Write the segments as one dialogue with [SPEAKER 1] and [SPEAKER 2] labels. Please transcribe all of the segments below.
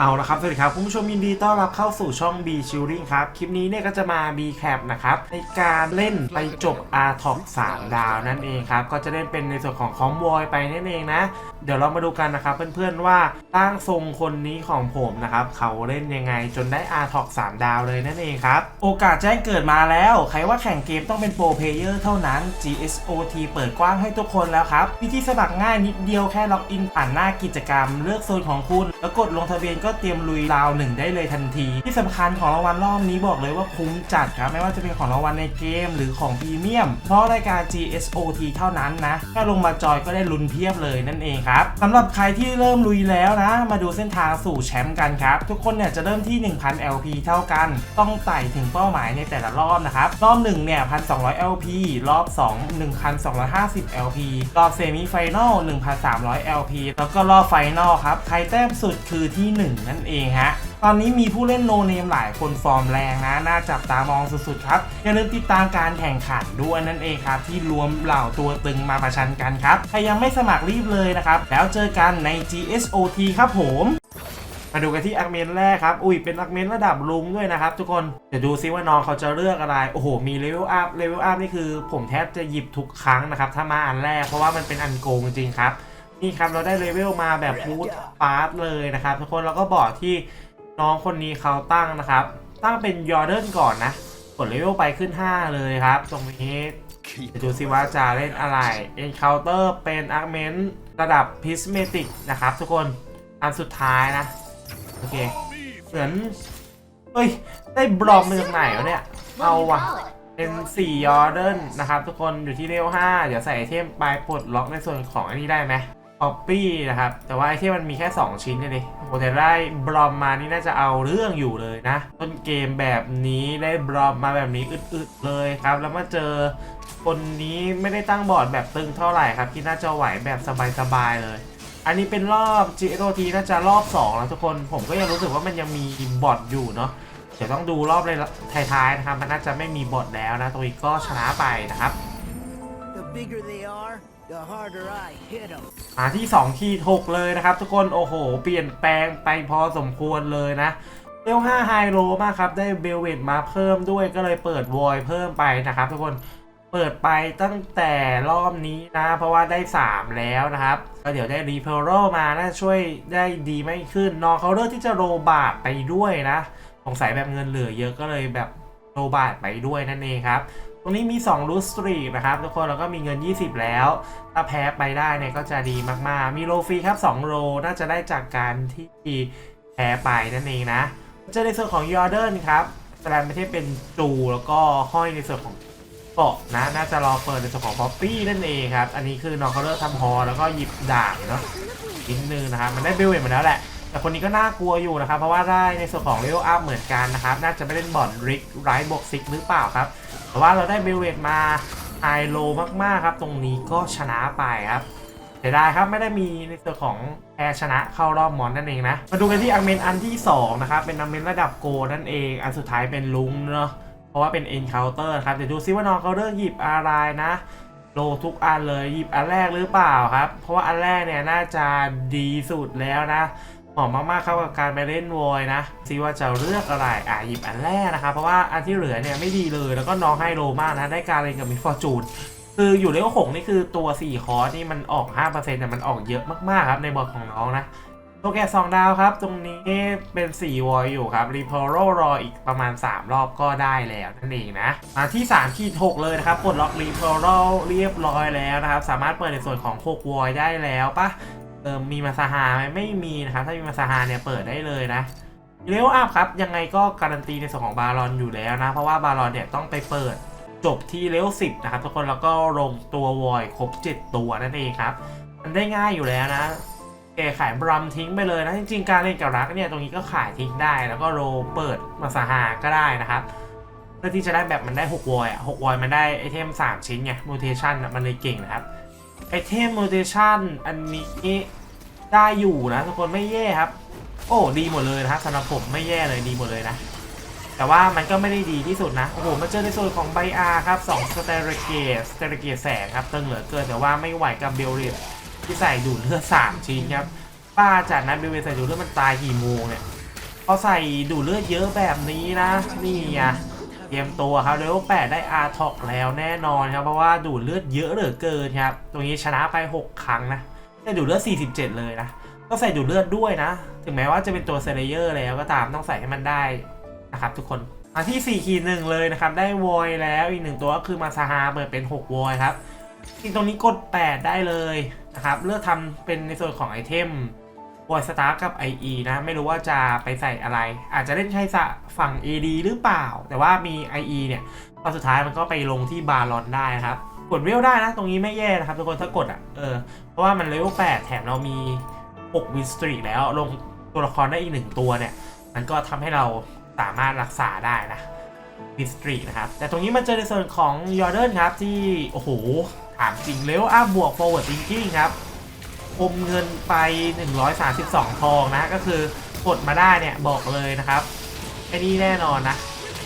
[SPEAKER 1] เอาละครับสวัสดีครับคุณผู้ชมยินดีต้อนรับเข้าสู่ช่อง B Shielding ครับ คลิปนี้เนี่ยก็จะมา B Cap นะครับ ในการเล่นไปจบ R Top 3 ดาวนั่นเองครับ ก็จะเล่นเป็นในส่วนของคอมวอยไปนั่นเองนะ เดี๋ยวเรามาดูกันนะครับเพื่อนๆว่าตั้งทรงคนนี้ของผมนะครับ เขาเล่นยังไงจนได้ R Top 3 ดาวเลยนั่นเองครับ โอกาสแจ้งเกิดมาแล้ว ใครว่าแข่งเกมต้องเป็นโปรเพลเยอร์เท่านั้น GSOT เปิดกว้างให้ทุกคนแล้วครับวิธีสมัครง่ายนิดเดียวแค่ล็อกอินผ่านหน้ากิจกรรม เลือกโซนของคุณแล้วกดลงทะเบียนก็็เตรียมลุยราวหนึ่งได้เลยทันที ที่สำคัญของรางวัลรอบนี้บอกเลยว่าคุ้มจัดครับไม่ว่าจะเป็นของรางวัลในเกมหรือของพรีเมียม เพราะรายการ GSOT เท่านั้นนะแค่ลงมาจอยก็ได้ลุ้นเพียบเลยนั่นเองครับสำหรับใครที่เริ่มลุยแล้วนะ มาดูเส้นทางสู่แชมป์กันครับ ทุกคนเนี่ยจะเริ่มที่ 1,000 LP เท่ากัน ต้องไต่ถึงเป้าหมายในแต่ละรอบนะครับ รอบ1เนี่ย1,200 LP รอบ 2 1,250 LP รอบเซมิไฟแนล1,300 LP แล้วก็รอบไฟแนลครับ ใครแต้มสุดคือที่1นั่นเองฮะ ตอนนี้มีผู้เล่นโนเนมหลายคนฟอร์มแรงนะ น่าจับตามองสุดๆครับ อย่าลืมติดตามการแข่งขันด้วยนั่นเองครับ ที่รวมเหล่าตัวตึงมาประชันกันครับ ใครยังไม่สมัครรีบเลยนะครับ แล้วเจอกันใน GSOT ครับผมมาดูกันที่อาร์เมนแรกครับ อุ้ย เป็นอาร์เมนระดับลุงด้วยนะครับทุกคน เดี๋ยวดูซิว่าน้องเขาจะเลือกอะไร โอ้โห มีเลเวลอัพ เลเวลอัพนี่คือผมแทบจะหยิบทุกครั้งนะครับ ถ้ามาอันแรก เพราะว่ามันเป็นอันโกงจริงครับ นี่ครับเราได้เลเวลมาแบบพูดฟาสเลยนะครับทุกคนแล้วก็บอกที่น้องคนนี้เขาตั้งนะครับ ตั้งเป็นยอร์เดนก่อนนะกดเลเวลไปขึ้น 5 เลยครับ ตรงนี้เดี๋ยวดูซิว่าจะเล่นอะไร Encounter เป็นอาร์เมนระดับพิสเมติกนะครับทุกคนอันสุดท้ายนะ โอเค เหมือนเฮ้ย ได้บลอมมาจากไหนวะเนี่ย เอาว่ะเป็น4ยอร์เดนนะครับทุกคนอยู่ที่เลเวล5เดี๋ยวใส่ไอเทมไปปลดล็อกในส่วนของอันนี้ได้ไหม ออปปี้นะครับ แต่ว่าไอเทมมันมีแค่ 2 ชิ้นเนี่ยดิโอ้แต่ได้บลอมมานี่น่าจะเอาเรื่องอยู่เลยนะ ต้นเกมแบบนี้ได้บลอมมาแบบนี้อึดๆเลยครับ แล้วมาเจอคนนี้ไม่ได้ตั้งบอร์ดแบบตึงเท่าไหร่ครับที่น่าจะไหวแบบสบายๆเลย อันนี้เป็นรอบ GSOT น่าจะรอบ2แล้วทุกคน ผมก็ยังรู้สึกว่ามันยังมีบอทอยู่เนาะเดี๋ยวต้องดูรอบเลยท้ายๆนะครับ มันน่าจะไม่มีบอทแล้วนะตรงนี้ก็ชนะไปนะครับ
[SPEAKER 2] The bigger they are, the harder I hit them.
[SPEAKER 1] มาที่2ขีด6เลยนะครับ ทุกคนโอ้โห เปลี่ยนแปลงไปพอสมควรเลยนะเวล5ไฮโลมากครับ ได้เบลเวตมาเพิ่มด้วยก็เลยเปิดวอยเพิ่มไปนะครับ ทุกคนเปิดไปตั้งแต่รอบนี้นะ เพราะว่าได้ 3 แล้วนะครับก็เดี๋ยวได้รีเพลโรมาน่าช่วยได้ดีไม่ขึ้นน้องเขาเลือกที่จะโรบาทไปด้วยนะสงสัยแบบเงินเหลือเยอะก็เลยแบบโรบาทไปด้วยนั่นเองครับ ตรงนี้มี2รูสตรีนะครับทุกคนแล้วก็มีเงิน 20 แล้ว ถ้าแพ้ไปได้เนี่ยก็จะดีมากๆ มีโลฟรีครับ2โลน่าจะได้จากการที่แพ้ไปนั่นเองนะจอในส่วนของยอร์เดนครับแสดงไม่ใช่เป็นจูแล้วก็ห้อยในส่วนของเกาะนะ น่าจะรอเปิดในส่วนของป๊อปปี้นั่นเองครับ อันนี้คือน้องเขาเลิกทำฮอแล้วก็หยิบดาบเนาะนิดนึงนะครับ มันได้เบลเวนมาแล้วแหละ แต่คนนี้ก็น่ากลัวอยู่นะครับ เพราะว่าได้ในส่วนของเลเวลอัพเหมือนกันนะครับ น่าจะไม่เล่นบอลริกไรบวกซิกหรือเปล่าครับ แต่ว่าเราได้เบลเวตมาไฮโลมากๆครับ ตรงนี้ก็ชนะไปครับเสียดายครับไม่ได้มีในส่วของแพ้ชนะเข้ารอบมอนนั่นเองนะ มาดูกันที่อังเมนอันที่ 2 นะครับ เป็นอังเมนระดับโกนั่นเอง อันสุดท้ายเป็นลุงเนาะเพราะว่าเป็น Encounter ครับเดี๋ยวดูซิว่าน้องเขาเลือกหยิบอะไรนะโลทุกอันเลยหยิบอันแรกหรือเปล่าครับ เพราะว่าอันแรกเนี่ยน่าจะดีสุดแล้วนะ เหมาะมากๆครับกับการไปเล่นวอยนะซิว่าจะเลือกอะไรอะหยิบอันแรกนะครับเพราะว่าอันที่เหลือเนี่ยไม่ดีเลยแล้วก็น้องให้โลมากนะได้การเล่นกับมิฟอร์จูนคืออยู่เลเวลหกนี่คือตัว 4 คอร์สนี่มันออก 5%แต่มันออกเยอะมากๆครับในบอร์ดของน้องนะโอเคสองดาวครับ ตรงนี้เป็น 4 วอยอยู่ครับ รีเพโรรออีกประมาณ 3 รอบก็ได้แล้วนั่นเองนะ มาที่3ขีด6เลยนะครับปลดล็อกรีเพโรเรียบร้อยแล้วนะครับ สามารถเปิดในส่วนของ 6 วอยได้แล้วปะ เออมีมาซาฮาไหมไม่มีนะครับ ถ้ามีมาซาฮาเนี่ยเปิดได้เลยนะเลเวลอัพครับ ยังไงก็การันตีในส่วนของบารอนอยู่แล้วนะ เพราะว่าบารอนเนี่ยต้องไปเปิดจบที่เลเวล10นะครับทุกคนแล้วก็ลงตัววอยครบ 7 ตัวนั่นเองครับ มันได้ง่ายอยู่แล้วนะแกขายบรัมทิ้งไปเลยนะ จริงๆ การเล่นกับรักเนี่ยตรงนี้ก็ขายทิ้งได้ แล้วก็โรเปิดมาสาหาก็ได้นะครับเพื่อที่จะได้แบบมันได้6วอยอะ6วอยมันได้ไอเทม3 ชิ้นไงมูเทชันมันเลยเก่งนะครับ ไอเทมมูเทชันอันนี้ได้อยู่นะทุกคนไม่แย่ครับ โอ้ดีหมดเลยนะครับสำหรับผมไม่แย่เลยดีหมดเลยนะ แต่ว่ามันก็ไม่ได้ดีที่สุดนะ โอ้โห มาเจอในส่วนของไบอาร์ครับ2สเตรเกตสเตรเกตแสงครับตึงเหลือเกินแต่ว่าไม่ไหวกับเบลเรียที่ใส่ดูดเลือด3ชิ้นครับป้าจัดนะเบลเวนใส่ดูดเลือดมันตายกี่โมงเนี่ยพอใส่ดูดเลือดเยอะแบบนี้นะนี่ไง เตรียมตัวครับเลเวลแปดได้อาร์ท็อกแล้วแน่นอนครับ เพราะว่าดูดเลือดเยอะเหลือเกินครับ ตรงนี้ชนะไป 6 ครั้งนะได้ดูดเลือด 47 เลยนะ ก็ใส่ดูดเลือดด้วยนะ ถึงแม้ว่าจะเป็นตัวเซเลเยอร์แล้วก็ตามต้องใส่ให้มันได้นะครับทุกคนมาที่4ขีดหนึ่งเลยนะครับ ได้วอยแล้วอีกหนึ่งตัวก็คือมาซาฮาเปิดเป็น 6 วอยครับจริงตรงนี้กด 8 ได้เลยนะครับ เลือกทำเป็นในส่วนของไอเทม วอยสตาร์กับ IE นะ ไม่รู้ว่าจะไปใส่อะไร อาจจะเล่นใช้สะฝั่ง AD หรือเปล่า แต่ว่ามี IE เนี่ยตอนสุดท้ายมันก็ไปลงที่บาลอนได้นะครับ กดเวลได้นะ ตรงนี้ไม่แย่นะครับ ทุกคนถ้ากดอะเออเพราะว่ามันเลเวล8แถมเรามี 6 วินสตรีแล้ว ลงตัวละครได้อีกหนึ่งตัวเนี่ย มันก็ทำให้เราสามารถรักษาได้นะวินสตรีนะครับ แต่ตรงนี้มาเจอในส่วนของยอร์เดนครับที่ โอ้โหถามจริงเลเวลอัพบวก forward thinking ครับ อมเงินไป 132 ทองนะ ก็คือกดมาได้เนี่ยบอกเลยนะครับไอ้นี่แน่นอนนะ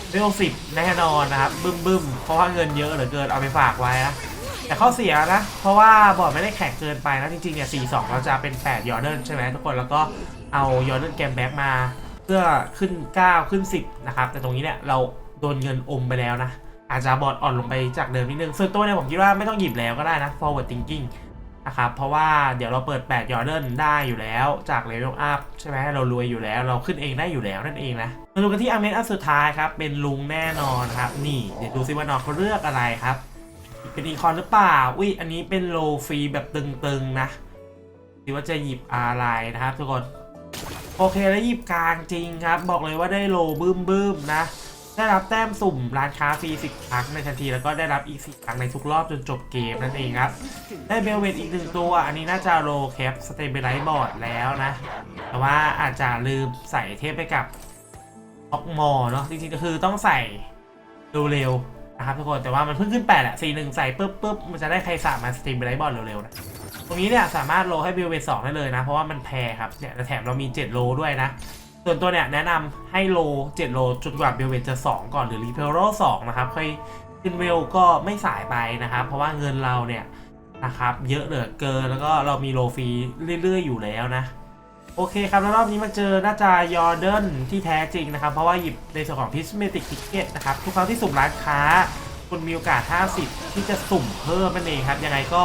[SPEAKER 1] เลเวล10แน่นอนนะครับบึ้มบึ้มเพราะว่าเงินเยอะเหลือเกินเอาไปฝากไว้นะแต่ข้อเสียนะ เพราะว่าบอร์ดไม่ได้แข็งเกินไปนะจริงๆเนี่ย4-2เราจะเป็น8ยอร์เดนใช่ไหมทุกคนแล้วก็เอายอร์เดนแกมแบ็กมา เพื่อขึ้น 9 ขึ้น 10 นะครับ แต่ตรงนี้เนี่ยเราโดนเงินอมไปแล้วนะ อาจจะบอร์ดอ่อนลงไปจากเดิมนิดนึงส่วนตัวเนี่ยผมคิดว่าไม่ต้องหยิบแล้วก็ได้นะ forward thinking นะครับเพราะว่าเดี๋ยวเราเปิด 8 ยอร์เดนได้อยู่แล้วจากเลเวลอัพใช่ไหมเรารวยอยู่แล้วเราขึ้นเองได้อยู่แล้วนั่นเองนะมาดูกันที่อาเมนอันสุดท้ายครับ เป็นลุงแน่นอนครับ นี่เดี๋ยวดูซิว่าน้องเขาเลือกอะไรครับ เป็นอีคอนหรือเปล่าอุ้ยอันนี้เป็นโลฟรีแบบตึงๆนะหรือว่าจะหยิบอะไรนะครับทุกคนโอเคแล้วหยิบกลางจริงครับ บอกเลยว่าได้โลบึ้มบึ้มๆนะ ได้รับแต้มสุ่มร้านค้าฟรี10ครั้งในทันที แล้วก็ได้รับอีก10ครั้งในทุกรอบจนจบเกมนั่นเองครับ ได้เบลเวตอีกหนึ่งตัว อันนี้น่าจะโลแคปสเตเบลไลท์บอร์ดแล้วนะ แต่ว่าอาจจะลืมใส่เทปไปกับออกมอเนาะจริงๆก็คือต้องใส่เร็วๆนะครับทุกคนแต่ว่ามันเพิ่งขึ้นแปดอะสี่หนึ่งใส่ปุ๊บปุ๊บมันจะได้ใครสามาสเตรีมไลท์บอร์ดเร็วๆนะตรงนี้เนี่ยสามารถโลให้เบลเวตสองได้เลยนะ เพราะว่ามันแพรครับเนี่ยแต่แถมเรามี7โลด้วยนะ ส่วนตัวเนี่ยแนะนำให้โล 7 โลจนกว่าเบลเวตจะ2 ก่อนหรือรีเพลโร2นะครับค่อยขึ้นเวลก็ไม่สายไปนะครับ เพราะว่าเงินเราเนี่ยนะครับเยอะเหลือเกินแล้วก็เรามีโลฟรีเรื่อย ๆ อยู่แล้วนะ โอเคครับแล้วรอบนี้มาเจอน่าจะยอร์เดนที่แท้จริงนะครับ เพราะว่าหยิบในส่วนของพิสเมติกติเก็ตนะครับ ทุกครั้งที่สุ่มร้านค้า คุณมีโอกาส 50 ที่จะสุ่มเพิ่มนั่นเองครับ ยังไงก็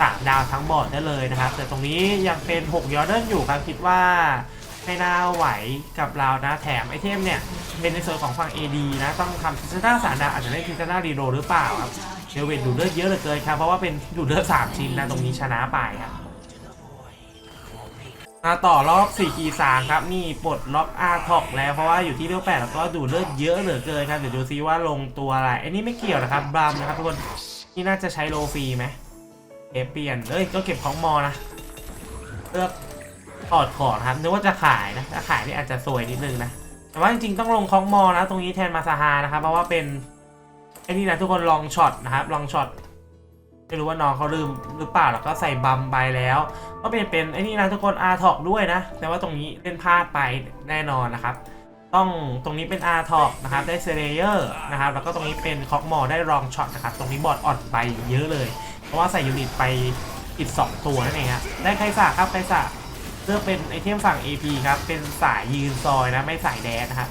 [SPEAKER 1] สามดาวทั้งบอร์ดได้เลยนะครับ แต่ตรงนี้ยังเป็น 6 ยอร์เดนอยู่ครับคิดว่า ไม่น่าไหวกับเรานะแถมไอเทมเนี่ย เป็นในส่วนของฝั่ง AD นะต้องทำซิสต้าสามดาอาจจะเล่นซิสต้ารีโรหรือเปล่าครับเดลเวนดูดเลือดเยอะเหลือเกินครับ เพราะว่าเป็นดูดเลือด3ชิ้นนะตรงนี้ชนะไปครับมาต่อรอบ4คีสามครับนี่ปลดล็อกอาร์ท็อกแล้วเพราะว่าอยู่ที่เลือดแปดแล้วก็ดูดเลือดเยอะเหลือเกินครับเดี๋ยวดูซิว่าลงตัวอะไรไอ้นี่ไม่เกี่ยวนะครับบรัมนะครับทุกคนนี่น่าจะใช้โลฟีไหมเอเปลี่ยนเอ้ยก็เก็บของมอนะเลือก ถอดของครับนึกว่าจะขายนะถ้าขายนี่อาจจะสวยนิดนึงนะแต่ว่าจริงๆต้องลงของมอนะตรงนี้แทนมาซาฮานะครับเพราะว่าเป็นไอ้นี่นะทุกคนลองช็อตนะครับลองช็อตไม่รู้ว่าน้องเขาลืมหรือเปล่าแล้วก็ใส่บัมไปแล้ว ก็เป็นเป็นไอ้นี่นะทุกคนอาร์ทอกด้วยนะ แต่ว่าตรงนี้เล่นพลาดไปแน่นอนนะครับ ต้องตรงนี้เป็นอาร์ทอกนะครับได้เซเลเยอร์นะครับแล้วก็ตรงนี้เป็นคอกมอได้รองช็อตนะครับตรงนี้บอดอ่อนไปเยอะเลย เพราะว่าใส่ยูนิตไปอีก2ตัวนั่นเองครับได้ไคซ่าครับไคซ่า เลือเป็นไอเทมฝั่ง AP ครับ เป็นสายยืนซอยนะ ไม่สายแดนนะครับ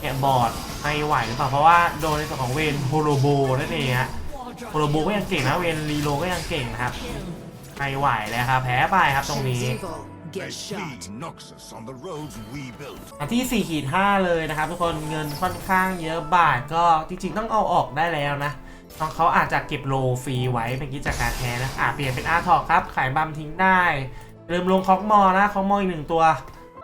[SPEAKER 1] เนี่ยบอร์ดไม่ไหวหรือเปล่า เพราะว่าโดนในส่วนของเวนโฮโลโบนั่นเองฮะโฮโลโบก็ยังเก่งนะ เวนรีโลก็ยังเก่งนะครับไม่ไหวแล้วครับ แพ้ไปครับตรงนี้ อันที่4ขีด5เลยนะครับ ทุกคนเงินค่อนข้างเยอะบาทก็จริงๆต้องเอาออกได้แล้วนะน้องเขาอาจจะเก็บโลฟรีไว้เป็นกิจการแท้นะอ่าเปลี่ยนเป็นอาทอกครับ ขายบัมทิ้งได้ ลืมลงคอกมอนะคอกมออีกหนึ่งตัว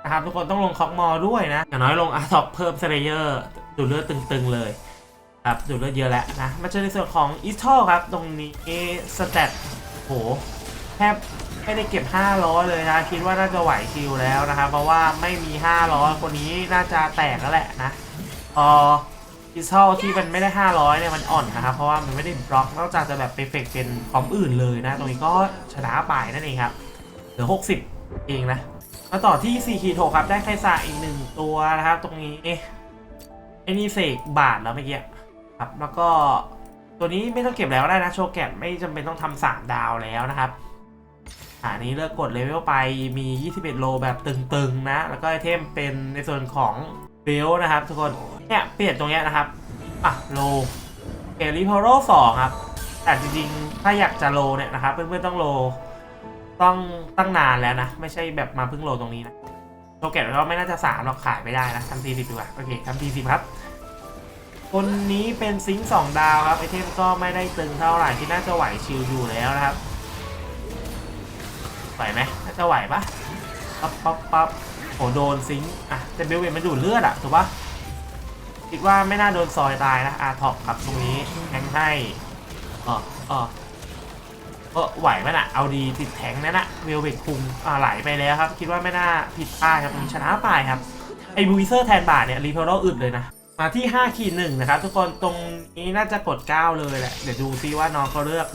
[SPEAKER 1] นะครับทุกคนต้องลงคอกมอด้วยนะอย่างน้อยลงอาร์ทอกเพิ่มเซเลเยอร์ดูดเลือดตึงๆเลยครับดูดเลือดเยอะแล้วนะมาเจอในส่วนของอีสทอลครับตรงนี้สเตตโหแทบไม่ได้เก็บ500เลยนะ คิดว่าน่าจะไหวคิวแล้วนะครับ เพราะว่าไม่มี500คนนี้น่าจะแตกแล้วแหละนะพอพิซเซลที่มันไม่ได้ 500เนี่ยมันอ่อนนะครับ เพราะว่ามันไม่ได้บล็อกนอกจากจะแบบไปเฟกเป็นคอมอื่นเลยนะ ตรงนี้ก็ชนะไปนั่นเองครับ ลือ 60 เองนะ มาต่อที่4ขีด6ครับ ได้ไคซาอีกหนึ่งตัวนะครับ ตรงนี้เอ๊ะไอ้นี่เสกบาทแล้วเมื่อกี้ครับ แล้วก็ตัวนี้ไม่ต้องเก็บแล้วได้นะโชว์แกะไม่จำเป็นต้องทำสามดาวแล้วนะครับอ่านี้เลือกกดเลเวลไปมี 21 โลแบบตึงๆนะ แล้วก็ไอเทมเป็นในส่วนของเบลนะครับทุกคนเนี่ยเปลี่ยนตรงเนี้ยนะครับ อะโลเอลิพอโรสองครับ แต่จริงๆ ถ้าอยากจะโลเนี่ยนะครับ เพื่อนๆ ต้องโล ต้องตั้งนานแล้วนะ ไม่ใช่แบบมาเพิ่งโลตรงนี้นะโลเกตก็ไม่น่าจะสามหรอกขายไม่ได้นะทำทีสิบดีกว่าโอเคทำทีสิบครับ คนนี้เป็นซิงค์สองดาวครับไอเทมก็ไม่ได้ตึงเท่าไหร่ที่น่าจะไหวชิลอยู่แล้วนะครับไหวไหมน่าจะไหวปะปั๊บปั๊บปั๊บโหโดนซิงค์อะแต่เบลเวนมันดูดเลือดอะถูกปะคิดว่าไม่น่าโดนซอยตายนะอาท็อปครับตรงนี้แทงให้อ๋ออ๋อ ก็ไหวไหมน่ะ เอาดีติดแทงนั่นนะเวลเวกคุมอ่าไหลไปแล้วครับ คิดว่าไม่น่าผิดพลาดครับชนะไปครับ ไอ้บูวิเซอร์แทนบาทเนี่ยรีเพลอึดเลยนะ มาที่5ขีดหนึ่งนะครับ ทุกคนตรงนี้น่าจะกด 9 เลยแหละ เดี๋ยวดูซิว่าน้องเขาเลือก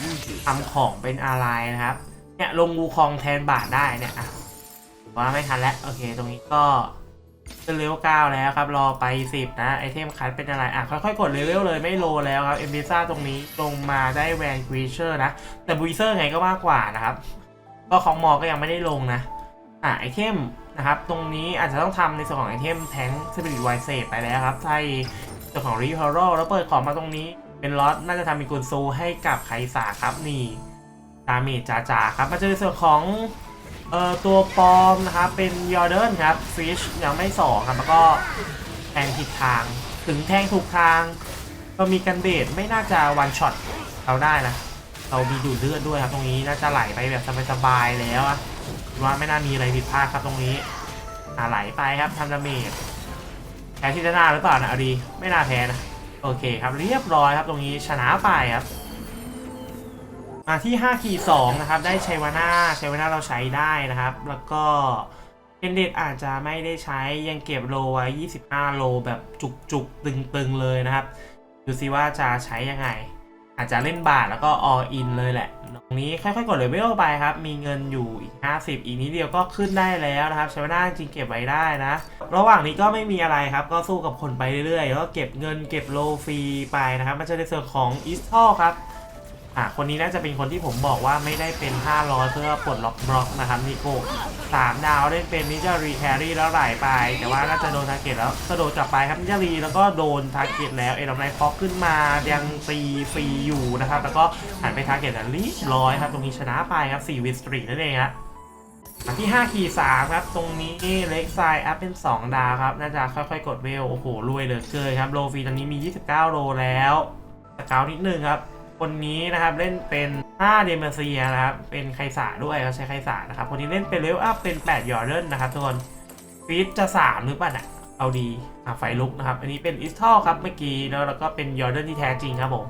[SPEAKER 1] ทำของเป็นอะไรนะครับ เนี่ยลงวูคองแทนบาทได้เนี่ยอะว่าไม่ทันแล้ว โอเค ตรงนี้ก็ เป็นเลเวล9แล้วครับ รอไป 10 นะ ไอเทมคัดเป็นอะไร อะ ค่อยๆ กดเลเวลเลยไม่โลแล้วครับ เอ็มบิซ่าตรงนี้ลงมาได้แวนกรีเชอร์นะ แต่บูเซอร์ไงก็มากกว่านะครับ ก็ของมอก็ยังไม่ได้ลงนะ อะ ไอเทมนะครับ ตรงนี้อาจจะต้องทำในส่วนของไอเทมแทงสปิริตไวเซไปแล้วครับใส่ส่วนของรีพอร์โรแล้วเปิดของมาตรงนี้ เป็นล็อตน่าจะทำเป็นกุนซูให้กับไคสาครับนี่ดาเมจจ๋าๆครับมาเจอในส่วนของ เอ่อตัวปลอมนะครับเป็นยอร์เดนครับฟิชยังไม่สองครับแล้วก็แทงผิดทาง ถึงแทงถูกทางเรามีกันเบดไม่น่าจะวันช็อตเราได้นะ เรามีดูดเลือดด้วยครับตรงนี้น่าจะไหลไปแบบสบายๆแล้วอะว่าไม่น่ามีอะไรผิดพลาดครับตรงนี้อ่าไหลไปครับทำดาเมจแพ้ที่ด้านหน้าหรือเปล่านะอาดีไม่น่าแพ้นะ โอเคครับเรียบร้อยครับตรงนี้ชนะไปครับ มาที่5ขีด2นะครับ ได้ชัยวนาชัยวนาเราใช้ได้นะครับ แล้วก็เอนเดตอาจจะไม่ได้ใช้ยังเก็บโลไว้25 โลแบบจุกๆ ตึงๆ เลยนะครับ ดูซิว่าจะใช้ยังไง อาจจะเล่นบาทแล้วก็ all in เลยแหละ ตรงนี้ค่อยๆ กดเลเวลไปครับ มีเงินอยู่อีก 50 อีกนิดเดียวก็ขึ้นได้แล้วนะครับใช้ไม่ได้จริงเก็บไว้ได้นะ ระหว่างนี้ก็ไม่มีอะไรครับ ก็สู้กับคนไปเรื่อยๆแล้วก็เก็บเงินเก็บโลฟรีไปนะครับ มันจะในส่วนของอีสทอครับ อะคนนี้น่าจะเป็นคนที่ผมบอกว่าไม่ได้เป็น 500 เพื่อปลดล็อกบล็อกนะครับนิโก้สามดาวเล่นเป็นนิจารีแครี่แล้วไหลไป แต่ว่าน่าจะโดนทาร์เก็ตแล้วกระโดดกลับไปครับนิจารีแล้วก็โดนทาร์เก็ตแล้วเอ็นไนพอกขึ้นมายังตีฟรีอยู่นะครับ แล้วก็หันไปทาร์เก็ตแล้วรีบร้อยครับ ตรงนี้ชนะไปครับ4วิสตรีนั่นเองครับอันที่5ขี่3ครับ ตรงนี้เล็กไซอัพเป็น 2 ดาวครับ น่าจะค่อยๆ กดเวล โอ้โหรวยเหลือเกินครับ โลฟีตอนนี้มี 29 โลแล้วสกานิดนึงครับ คนนี้นะครับเล่นเป็น5เดมเซียนะครับ เป็นไคสาด้วยเขาใช้ไคสานะครับ คนนี้เล่นเป็นเลเวลอัพเป็น8ยอร์เดนนะครับทุกคนฟีดจะ3หรือเปล่าน่ะเอาดีอะไฟลุกนะครับ อันนี้เป็นอิสทอลครับเมื่อกี้แล้วแล้วก็เป็นยอร์เดนที่แท้จริงครับผม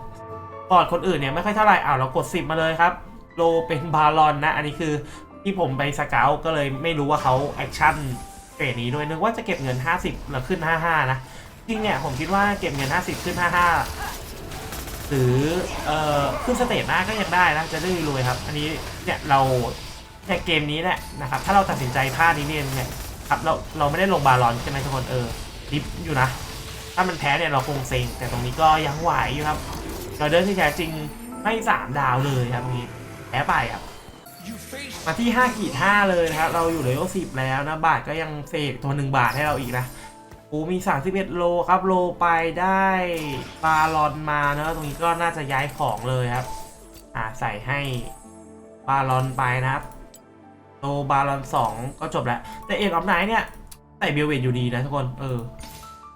[SPEAKER 1] กอนคนอื่นเนี่ยไม่ค่อยเท่าไหร่อ้าวเรากด 10 มาเลยครับโลเป็นบาลอนนะ อันนี้คือที่ผมไปสเกลก็เลยไม่รู้ว่าเขาแอคชั่นเกรนี้ด้วยนึกว่าจะเก็บเงิน 50แล้วขึ้น 55 นะ จริงเนี่ยผมคิดว่าเก็บเงิน 50 ขึ้น 55 หรือเอ่อขึ้นสเตจหน้าก็ยังได้นะจะได้รวยครับ อันนี้เนี่ยเราเนี่ยเกมนี้แหละนะครับถ้าเราตัดสินใจพลาดนี้เนี่ยครับเราเราไม่ได้ลงบาลอนใช่ไหมทุกคนเออดิฟอยู่นะ ถ้ามันแพ้เนี่ยเราคงเซ็งแต่ตรงนี้ก็ยังไหวอยู่ครับเราเดินที่แท้จริงไม่สามดาวเลยครับตรงนี้แพ้ไปครับมาที่5ขีด5เลยนะครับเราอยู่เลเวล10 แล้วนะบาทก็ยังเสกตัว1บาทให้เราอีกนะ กูมี 31 โลครับ โลไปได้ปาลอนมาเนอะตรงนี้ก็น่าจะย้ายของเลยครับ อ่าใส่ให้บาลอนไปนะครับ โลบาลอน 2 ก็จบแล้ว แต่เอ็นออฟไนท์เนี่ย ใส่เบลเวนอยู่ดีนะทุกคน เออ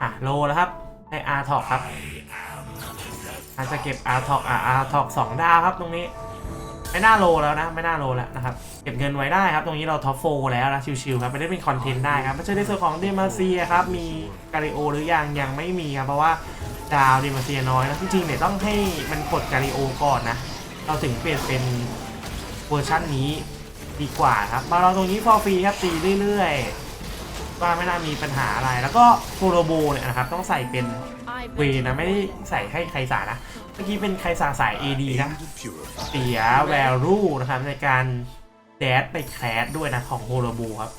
[SPEAKER 1] อะโลแล้วครับให้อาร์ทอกครับอาจจะเก็บอาร์ทอกอะอาร์ทอกสองดาวครับตรงนี้ ไม่น่าโลแล้วนะ ไม่น่าโลแล้วนะครับ เก็บเงินไว้ได้ครับ ตรงนี้เราท็อปโฟแล้วนะ ชิวๆครับไม่ได้เป็นคอนเทนต์ได้ครับไม่ใช่ในส่วนของเดมาเซียครับ มีกาลิโอหรือยัง ยังไม่มีครับ เพราะว่าดาวเดมาเซียน้อยนะจริงๆเนี่ยต้องให้มันกดกาลิโอก่อนนะ เราถึงเปลี่ยนเป็นเวอร์ชันนี้ดีกว่าครับ มาเราตรงนี้ฟอร์ฟรีครับตีเรื่อยๆ ว่าไม่น่ามีปัญหาอะไร แล้วก็โฟโรโบเนี่ยนะครับต้องใส่เป็นเวนะไม่ได้ใส่ให้ใครสานะ มื่อกี้เป็นใครสาสาย AD นะ
[SPEAKER 3] Aim to purify.
[SPEAKER 1] เสีย value นะครับในการแดดไปแคสด้วยนะของโฮโลบูครับ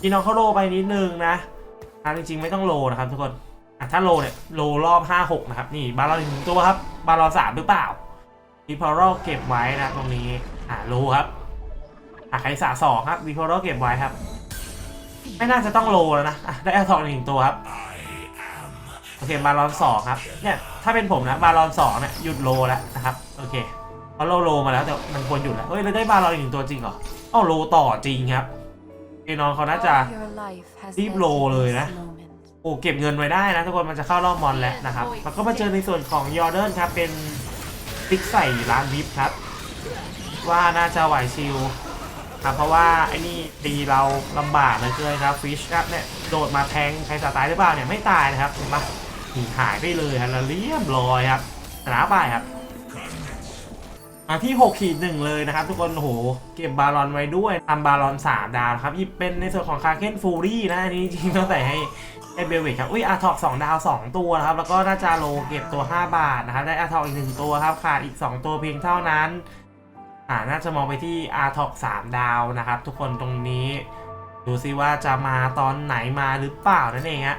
[SPEAKER 1] ที่น้องเขาโลไปนิดนึงนะอะจริงๆไม่ต้องโลนะครับทุกคนอะถ้าโลเนี่ยโลรอบ 5-6 นะครับ นี่บาลอนหนึ่งตัวครับ บาลอนสามหรือเปล่ามีพอรเก็บไว้นะตรงนี้ อะโลครับอะไคสาสองครับวีโพโรเก็บไว้ครับ ไม่น่าจะต้องโลแล้วนะอะได้แอร์ทอกหนึ่งตัวครับโอ เคบาลอนสองครับเนี่ยถ้าเป็นผมนะบาลอนสองเนี่ยหยุดโลแล้วนะครับโอเคเพราะเราโลมาแล้วแต่มันควรหยุดแล้วเฮ้ยเราได้บาลอนอีกหนึ่งตัวจริงเหรออ้าวโลต่อจริงครับเอนอนเขาน่าจะรีบโลเลยนะโอ้เก็บเงินไว้ได้นะทุกคนมันจะเข้ารอบมอนแล้วนะครับแล้วก็มาเจอในส่วนของยอร์เดนครับเป็นติ๊กใส่ร้านวิปครับ ว่าน่าจะไหวชิลครับเพราะว่าไอ้นี่ตีเราลำบากเหลยเกินครับฟิชครับเนี่ยโดดมาแทงใครจะตายหรือเปล่าเนี่ยไม่ตายนะครับเห็นปะ หีหายไปเลยครับแล้วเรียบร้อยครับชนะไปครับมาที่6ขีดหนึ่งเลยนะครับทุกคนโหเก็บบาลอนไว้ด้วยทำบาลอน3ดาวครับยิบเป็นในส่วนของคาเคนฟูรี่นะอันนี้จริงตั้งแต่ให้ไอเบลวิกครับ อุ้ยอาร์ทอกสองดาว 2 ตัวนะครับ แล้วก็น่าจะโลเก็บตัว 5 บาทนะครับ ได้อาร์ทอกอีก 1 ตัวครับ ขาดอีก 2 ตัวเพียงเท่านั้น อ่า น่าจะมองไปที่อาร์ทอก3 ดาวนะครับ ทุกคนตรงนี้ ดูซิว่าจะมาตอนไหนมาหรือเปล่านั่นเองฮะ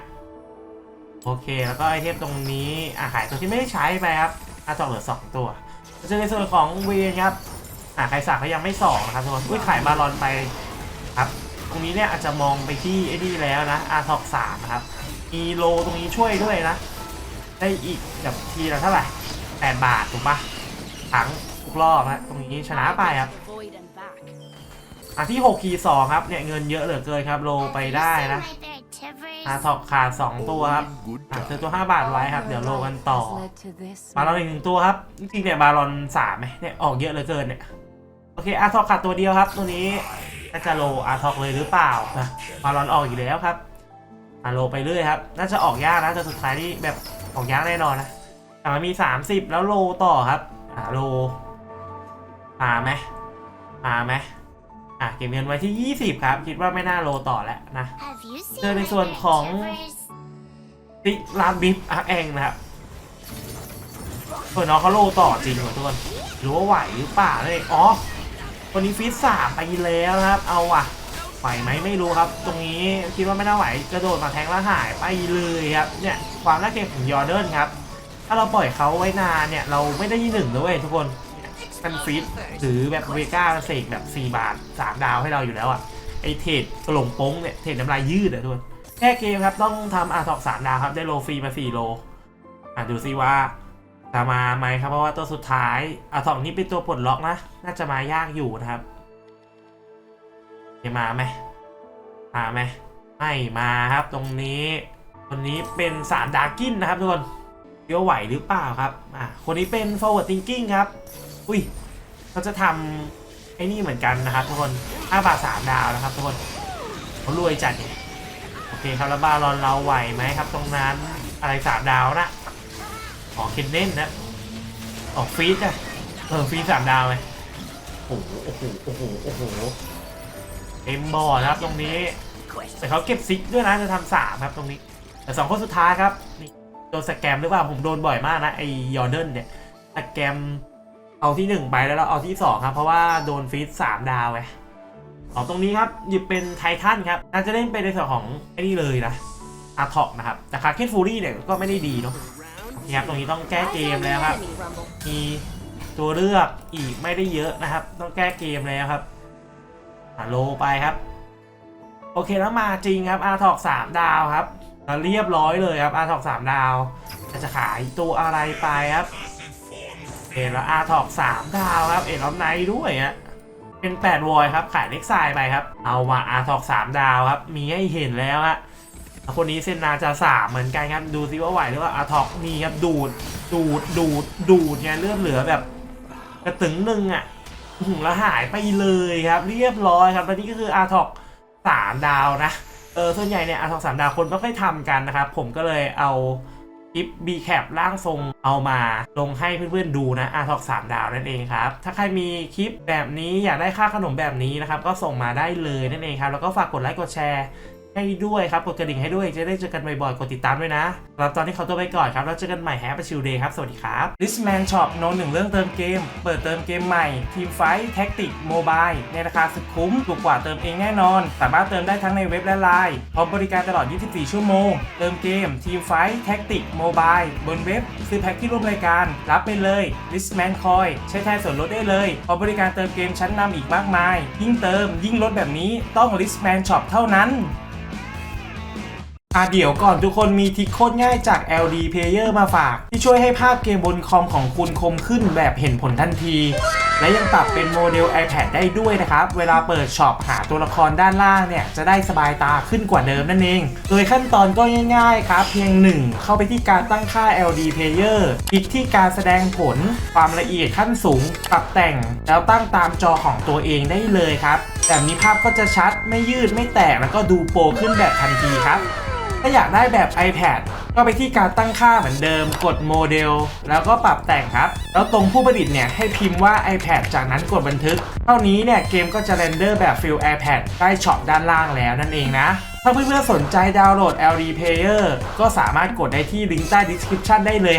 [SPEAKER 1] โอเค แล้วก็ไอเทมตรงนี้อ่าขายตัวที่ไม่ได้ใช้ไปครับอาร์ทอกเหลือ2ตัวจะเจอในส่วนของเวนครับอ่าใครสักเขายังไม่สองนะครับทุกคนอุ้ยขายบาลอนไปครับ ตรงนี้เนี่ยอาจจะมองไปที่ไอ้นี่แล้วนะอาร์ทอกสามนะครับมีโลตรงนี้ช่วยด้วยนะ ได้อีกแบบทีละเท่าไหร่แปดบาทถูกปะทั้งทุกรอบนะตรงนี้ชนะไปครับอะที่6คีสองครับเนี่ยเงินเยอะเหลือเกินครับโลไปได้นะ อาร์ทอกขาด2ตัวครับ
[SPEAKER 3] Good
[SPEAKER 1] อะ
[SPEAKER 3] job.
[SPEAKER 1] ซื้อตัว5บาทไว้ครับ เดี๋ยวโลกันต่อ บาลอนอีกหนึ่งตัวครับ จริงๆเนี่ยบาลอนสามไหมเนี่ยออกเยอะเหลือเกินเนี่ย โอเคอาร์ทอกขาดตัวเดียวครับ ตัวนี้น่าจะโลอาร์ทอกเลยหรือเปล่านะบาลอนออกอีกแล้วครับอาโลไปเรื่อยครับ น่าจะออกยากนะแต่สุดท้ายนี่แบบออกยากแน่นอนนะแต่มันมี 30 แล้วโลต่อครับอ่าโลมาไหมมาไหม อะเก็บเงินไว้ที่ 20 ครับ คิดว่าไม่น่าโลต่อแล้วนะ
[SPEAKER 4] เจอในส่วนของ
[SPEAKER 1] ติ๊กลานบิฟอาร์แองนะครับส่วนน้องเขาโลต่อจริงเหรอทุกคนหรือว่าไหวหรือเปล่าเลยอ๋อคนนี้ฟิตสามไปแล้วนะครับ เอาว่ะไหวไหมไม่รู้ครับ ตรงนี้คิดว่าไม่น่าไหวกระโดดมาแทงแล้วหายไปเลยครับเนี่ยความน่าเกรงของยอร์เดนครับถ้าเราปล่อยเขาไว้นานเนี่ยเราไม่ได้ที่หนึ่งด้วยทุกคน กันฟิตหรือแบบเวก้าเสกแบบ 4 บาท 3 ดาวให้เราอยู่แล้วอะไอเทรดหลงโป้งเนี่ยเทรดน้ำลายยืดอะทุกคนแค่เกมครับต้องทำอาร์ทอกสามดาวครับได้โลฟรีมา 4 โล อะดูซิว่าจะมาไหมครับเพราะว่าตัวสุดท้ายอาร์ทอกนี้เป็นตัวปลดล็อกนะ น่าจะมายากอยู่นะครับจะมาไหมมาไหมไม่มาครับตรงนี้คนนี้เป็นสารดากินนะครับทุกคนเดี๋ยวไหวหรือเปล่าครับ อะ คนนี้เป็น forward thinking ครับ อุ้ยเขาจะทำไอ้นี่เหมือนกันนะครับทุกคน5บาท3ดาวนะครับทุกคนเขารวยจัดเนี่ยโอเคครับแล้วบาลอนเราไหวไหมครับ ตรงนั้นอะไรสามดาวนะอ๋อเคนเน่นนะออกฟีดอะเออฟีดสามดาวไหมโอ้โหโอ้โหโอ้โหโอ้โหเอ็มบอร์นะครับตรงนี้แต่เขาเก็บซิกด้วยนะจะทำสามครับตรงนี้ แต่สองคนสุดท้ายครับนี่โดนสแกมหรือเปล่าผมโดนบ่อยมากนะไอยอร์เดนเนี่ยสแกม เอาที่หนึ่งไปแล้วเราเอาที่สองครับ เพราะว่าโดนฟีดสามดาวไงอ๋อตรงนี้ครับ หยิบเป็นไททันครับน่าจะเล่นเป็นในส่วนของไอ้นี่เลยนะอาร์ทอกนะครับ แต่คาเคนฟูรี่เนี่ยก็ไม่ได้ดีเนาะนี่ครับตรงนี้ต้องแก้เกมแล้วครับ มีตัวเลือกอีกไม่ได้เยอะนะครับ ต้องแก้เกมแล้วครับอะโลไปครับ โอเคแล้วมาจริงครับอาร์ทอกสามดาวครับเรียบร้อยเลยครับอาร์ทอกสามดาวจะขายตัวอะไรไปครับ เอ็นแล้วอาร์ทอกสามดาวครับ เอ็นล้อมไนท์ด้วยฮะเป็น8วอยครับ ขายเล็กไซายไปครับ เอามาอาร์ทอก3ดาวครับ มีให้เห็นแล้วฮะคนนี้เซนนาจะสามเหมือนกันครับ ดูซิว่าไหวหรือว่าอาร์ทอกนี่ครับดูด ดูด ดูด ดูดไงเลือดเหลือแบบกระตึงหนึ่งอะหือแล้วหายไปเลยครับ เรียบร้อยครับและนี่ก็คืออาร์ทอกสามดาวนะ เออส่วนใหญ่เนี่ยอาร์ทอกสามดาวคนไม่ค่อยทำกันนะครับ ผมก็เลยเอา คลิป b c a p ร่างทรงเอามาลงให้เพื่อนๆดูนะอาร์ทอก3ดาวนั่นเองครับ ถ้าใครมีคลิปแบบนี้อยากได้ค่าขนมแบบนี้นะครับ ก็ส่งมาได้เลยนั่นเองครับ แล้วก็ฝากกดไลค์กดแชร์ ให้ด้วยครับ กดกระดิ่งให้ด้วยจะได้เจอกันบ่อยๆ กดติดตามด้วยนะสำหรับตอนนี้เขาตัวไปก่อนครับแล้วเจอกันใหม่แฮปปี้ชิลเดย์ครับ สวัสดีครับ Listman Shop โนหนึ่งเรื่องเติมเกม เปิดเติมเกมใหม่ ทีมไฟท์แท็กติกโมบายในราคาสุดคุ้มถูกกว่าเติมเองแน่นอน สามารถเติมได้ทั้งในเว็บและไลน์พร้อมบริการตลอด 24 ชั่วโมง เติมเกมทีมไฟท์แท็กติกโมบายบนเว็บซื้อแพ็คที่ร่วมรายการ รับไปเลย Listman Coin ใช้แทนส่วนลดได้เลยพร้อมบริการเติมเกมชั้นนำอีกมากมาย ยิ่งเติมยิ่งลดแบบนี้ต้อง Listman Shop เท่านั้น อะเดี๋ยวก่อนทุกคนมีทริคโคตรง่ายจาก LD Player มาฝาก ที่ช่วยให้ภาพเกมบนคอมของคุณคมขึ้นแบบเห็นผลทันที และยังปรับเป็นโมเดล iPad ได้ด้วยนะครับ เวลาเปิดช็อปหาตัวละครด้านล่างเนี่ย จะได้สบายตาขึ้นกว่าเดิมนั่นเอง โดยขั้นตอนก็ง่ายๆครับ เพียง 1 เข้าไปที่การตั้งค่า LD Player คลิกที่การแสดงผลความละเอียดขั้นสูง ปรับแต่ง แล้วตั้งตามจอของตัวเองได้เลยครับแบบนี้ภาพก็จะชัดไม่ยืดไม่แตกแล้วก็ดูโปรขึ้นแบบทันทีครับ ถ้าอยากได้แบบ iPad ก็ไปที่การตั้งค่าเหมือนเดิม กดโมเดล แล้วก็ปรับแต่งครับ แล้วตรงผู้ผลิตเนี่ยให้พิมพ์ว่า iPad จากนั้นกดบันทึก เท่านี้เนี่ยเกมก็จะเรนเดอร์แบบฟิล iPad ใต้ช็อปด้านล่างแล้วนั่นเองนะ ถ้าเพื่อนๆสนใจดาวน์โหลด LD Player ก็สามารถกดได้ที่ลิงก์ใต้ description ได้เลย